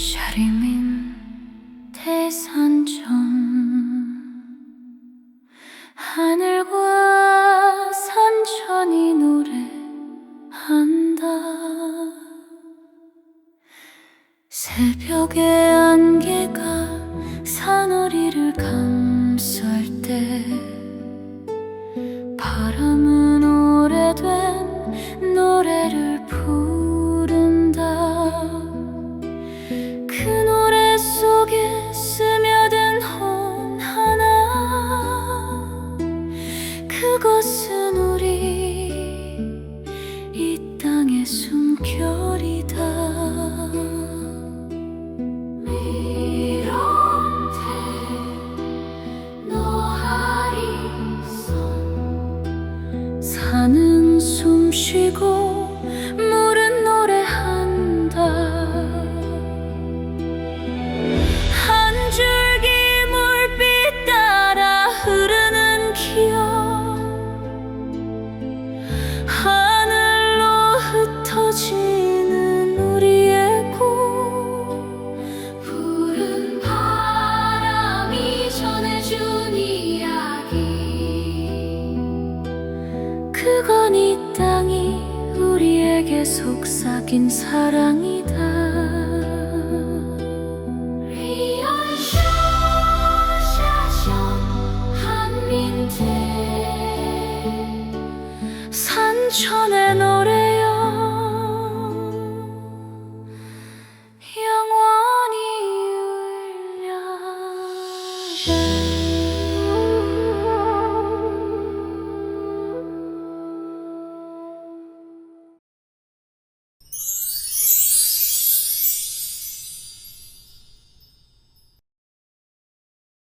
샤리민 대산정 하늘과 산천이 노래한다. 새벽에 안개가 산허리를 감쌀 때 그것은 우리 이 땅의 숨결이다. 노하리선 산은 숨쉬고 그건 이 땅이 우리에게 속삭인 사랑이다